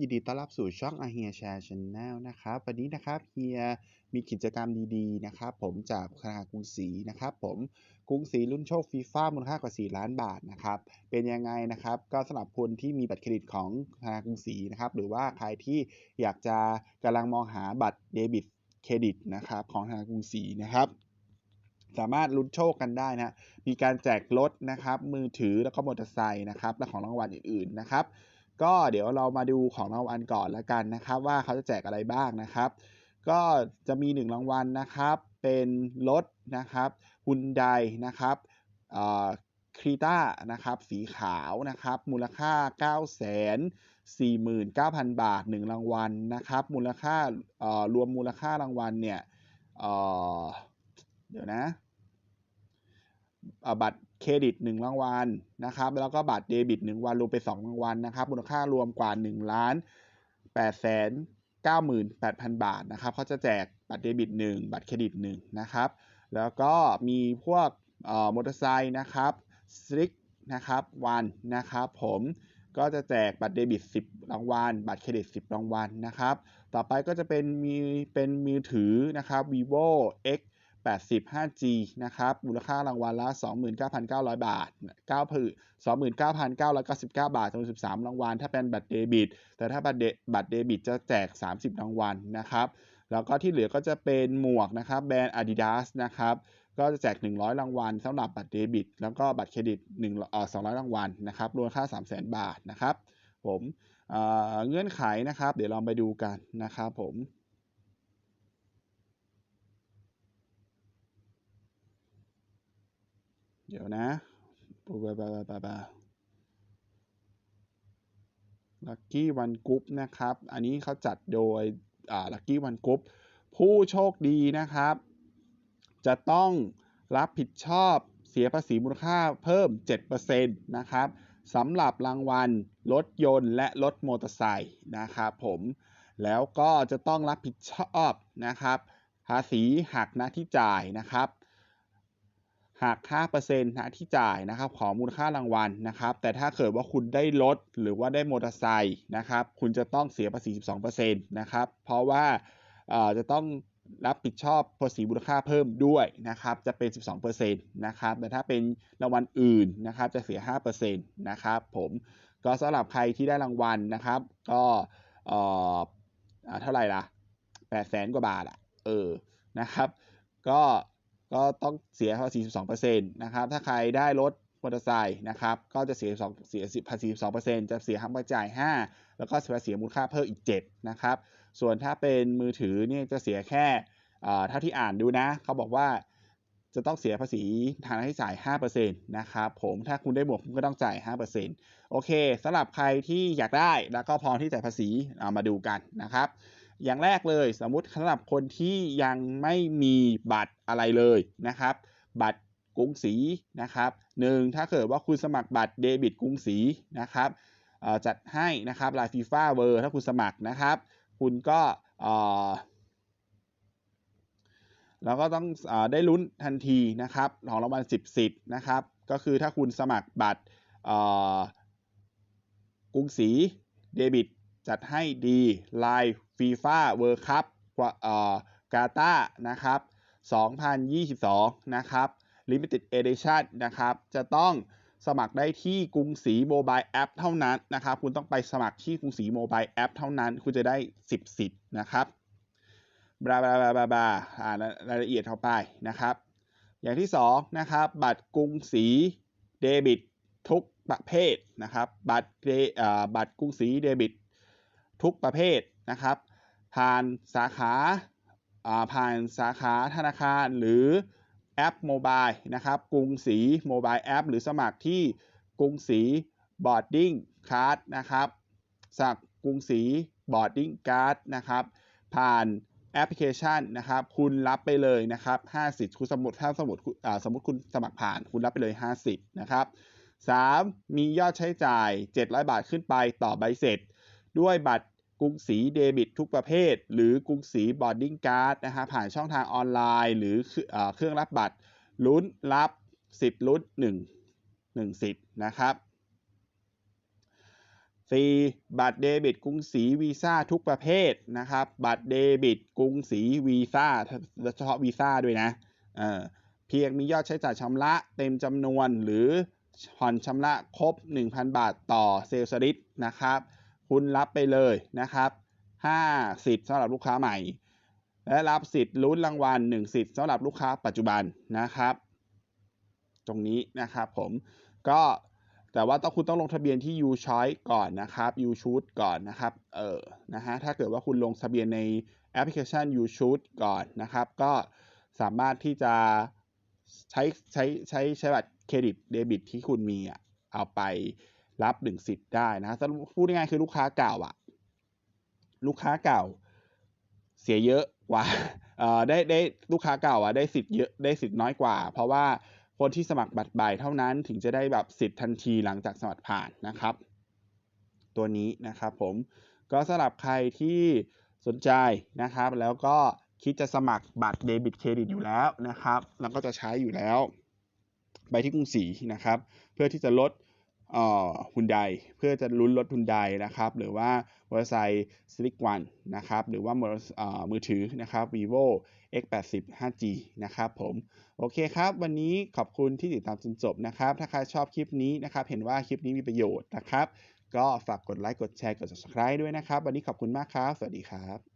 ยินดีต้อนรับสู่ช่อง a h e r Share Channel นะครับ วันนี้นะครับเฮียมีกิจกรรมดีๆนะครับ ผมจากธนาคารกรุงศรีนะครับ ผมกรุงศรีรุ่นโชคฟีฟ่ามูลค่ากว่า 4 ล้านบาทนะครับ เป็นยังไงนะครับ ก็สำหรับคนที่มีบัตรเครดิตของธนาคารกรุงศรีนะครับ หรือว่าใครที่อยากจะกำลังมองหาบัตรเดบิตเครดิตนะครับ ของธนาคารกรุงศรีนะครับสามารถลุ้นโชคกันได้นะ มีการแจกรถนะครับ มือถือแล้วก็มอเตอร์ไซค์นะครับ และของรางวัลอื่นๆนะครับ ก็เดี๋ยวเรามาดูของรางวัลก่อนล้วกันนะครับ ว่าเขาจะแจกอะไรบ้างนะครับ ก็จะมี 1 รางวัลนะครับ เป็นรถนะครับฮุนไดนะครับครีต้านะครับสีขาวนะครับมูลค่า 9 4 9 0 0 0 บาท 1 รางวัลนะครับมูลค่ารวมมูลค่ารางวัลเนี่ยเดี๋ยวนะ บัตรเครดิต 1 รางวัลนะครับ แล้วก็บัตรเดบิต 1 วันรวมเป็น2รางวัลนะครับ มูลค่ารวมกว่า1ล้าน8แสน98,000 บาทนะครับเขาจะแจกบัตรเดบิต 1 บัตรเครดิต 1 นะครับ แล้วก็มีพวกมอเตอร์ไซค์นะครับสลิกนะครับวันนะครับผมก็จะแจกบัตรเดบิต 10 รางวัล บัตรเครดิต 10 รางวัลนะครับ ต่อไปก็จะเป็นมีเป็นมือถือนะครับ vivo x 80 5G นะครับ มูลค่ารางวัลละ 29,900 บาท9ผื29,999 บาทจำนวน13 รางวัล ถ้าเป็นบัตรเดบิต แต่ถ้าบัตรเดบัตรเดบิตจะแจก 30 รางวัลนะครับ แล้วก็ที่เหลือก็จะเป็นหมวกนะครับ แบรนด์ Adidas นะครับ ก็จะแจก 100 รางวัลสำหรับบัตรเดบิต แล้วก็บัตรเครดิต1เอ่อ200 รางวัลนะครับรวมค่า 300,000 บาทนะครับ ผมเงื่อนไขนะครับ เดี๋ยวลองไปดูกันนะครับผม เดี๋ยวนะบาบาบาบาบาลัคกี้วันกรุ๊ปนะครับ อันนี้เขาจัดโดยอ่าลัคกี้วันกรุ๊ปผู้โชคดีนะครับ จะต้องรับผิดชอบเสียภาษีมูลค่าเพิ่ม 7%นะครับสำหรับรางวัลรถยนต์และรถมอเตอร์ไซค์นะครับผม แล้วก็จะต้องรับผิดชอบนะครับ ภาษีหักหน้าที่จ่ายนะครับ หัก5%นะที่จ่ายนะครับของมูลค่ารางวัลนะครับ แต่ถ้าเกิดว่าคุณได้รถหรือว่าได้มอเตอร์ไซค์นะครับ คุณจะต้องเสียภาษี 12%นะครับ เพราะว่าจะต้องรับผิดชอบภาษีมูลค่าเพิ่มด้วยนะครับ จะเป็น 12%นะครับ แต่ถ้าเป็นรางวัลอื่นนะครับ จะเสีย 5%นะครับ ผมก็สำหรับใครที่ได้รางวัลนะครับ ก็เท่าไหร่ล่ะ8แสนกว่าบาทอะเออนะครับ ก็ ก็ต้องเสียภาษี12%นะครับ ถ้าใครได้รถมอเตอร์ไซค์นะครับ ก็จะเสีย2เสียภาษี12%จะเสียหักมาจ่าย 5 แล้วก็เสียมูลค่าเพิ่มอีก 7 นะครับ ส่วนถ้าเป็นมือถือเนี่ยจะเสียแค่เท่าที่อ่านดูนะ เขาบอกว่าจะต้องเสียภาษีทางที่จ่าย 5%นะครับผมถ้าคุณได้บวกคุณก็ต้องจ่าย 5%โอเคสำหรับใครที่อยากได้แล้วก็พร้อมที่จ่ายภาษีเอามาดูกันนะครับ อย่างแรกเลยสมมุติสำหรับคนที่ยังไม่มีบัตรอะไรเลยนะครับ บัตรกรุงศรีนะครับหนึ่งถ้าเกิดว่าคุณสมัครบัตรเดบิตกรุงศรีนะครับจัดให้นะครับลายฟีฟ่าเวอร์ถ้าคุณสมัครนะครับ คุณก็แล้วก็ต้องอได้ลุ้นทันทีนะครับของรางวัล10สิทธิ์นะครับ ก็คือถ้าคุณสมัครบัตรกรุงศรีเดบิต จัดให้ดีไลฟ์ฟีฟ่าเวิร์คัพกาตานะครับ 2022 นะครับ Limited Edition นะครับ จะต้องสมัครได้ที่กรุงศรีโมบายแอปเท่านั้นนะครับ คุณต้องไปสมัครที่กรุงศรีโมบายแอปเท่านั้น คุณจะได้ 10 สิทธิ์นะครับบลาบลาบลาบลาบลาอ่านรายละเอียดเข้าไปนะครับ อย่างที่ 2 นะครับ บัตรกรุงศรีเดบิตทุกประเภทนะครับ บัตรบัตรกรุงศรีเดบิต ทุกประเภทนะครับ ผ่านสาขาผ่านสาขาธนาคารหรือแอปโมบายนะครับกรุงศรีโมบายแอปหรือสมัครที่กรุงศรีบอร์ดดิ้งคาร์ดนะครับสักกรุงศรีบอร์ดดิ้งการ์ดนะครับ ผ่านแอปพลิเคชันนะครับ คุณรับไปเลยนะครับ50คุณสมุดถ้าสมุดสมมติคุณสมัครผ่านคุณรับไปเลย 50 นะครับ 3. มียอดใช้จ่าย 700 บาทขึ้นไปต่อใบเสร็จ ด้วยบัตรกรุงศรีเดบิตทุกประเภท หรือกรุงศรีบอร์ดดิ้งการ์ดนะฮะผ่านช่องทางออนไลน์ หรือเครื่องรับบัตรลุ้นรับสิทธิ์ลุ้น1 1สิทธิ์นะครับ 4. บัตรเดบิตกรุงศรีวีซ่าทุกประเภทนะครับบัตรเดบิตกรุงศรีวีซ่าเฉพาะวีซ่าด้วยนะเออเพียงมียอดใช้จ่ายชำระเต็มจำนวนหรือผ่อนชำระครบ 1,000 บาทต่อเซลล์สลิปนะครับ คุณรับไปเลยนะครับ5สิทธิ์สำหรับลูกค้าใหม่ และรับสิทธิ์ลุ้นรางวัล1สิทธิ์สำหรับลูกค้าปัจจุบันนะครับ ตรงนี้นะครับผมก็แต่ว่าต้องคุณต้องลงทะเบียนที่ U Choice ก่อนนะครับ U Choose ก่อนนะครับเออนะฮะถ้าเกิดว่าคุณลงทะเบียนในแอปพลิเคชัน U Choose ก่อนนะครับ ก็สามารถที่จะใช้ใช้ใช้ใช้บัตรเครดิตเดบิตที่คุณมีอะเอาไป รับหนึ่งสิทธิ์ได้นะพูดง่ายๆคือลูกค้าเก่าอะลูกค้าเก่า เสียเยอะกว่าได้ได้ลูกค้าเก่าอะได้สิทธิ์เยอะได้สิทธิ์น้อยกว่า เพราะว่าคนที่สมัครบัตรใบเท่านั้นถึงจะได้แบบสิทธิ์ทันทีหลังจากสมัครผ่านนะครับ ตัวนี้นะครับผมก็สำหรับใครที่สนใจนะครับ แล้วก็คิดจะสมัครบัตรเดบิตเครดิตอยู่แล้วนะครับ แล้วก็จะใช้อยู่แล้วไปที่กรุงศรีนะครับ เพื่อที่จะลด ฮุนไดเพื่อจะลุ้นลดฮุนไดนะครับ หรือว่ามอเตอร์ไซค์สลิกวันนะครับ หรือว่ามือถือนะครับ vivo x80 5G นะครับผม โอเคครับ วันนี้ขอบคุณที่ติดตามจนจบนะครับ ถ้าใครชอบคลิปนี้นะครับ เห็นว่าคลิปนี้มีประโยชน์นะครับ ก็ฝากกดไลค์ กดแชร์ กด subscribe ด้วยนะครับ วันนี้ขอบคุณมากครับ สวัสดีครับ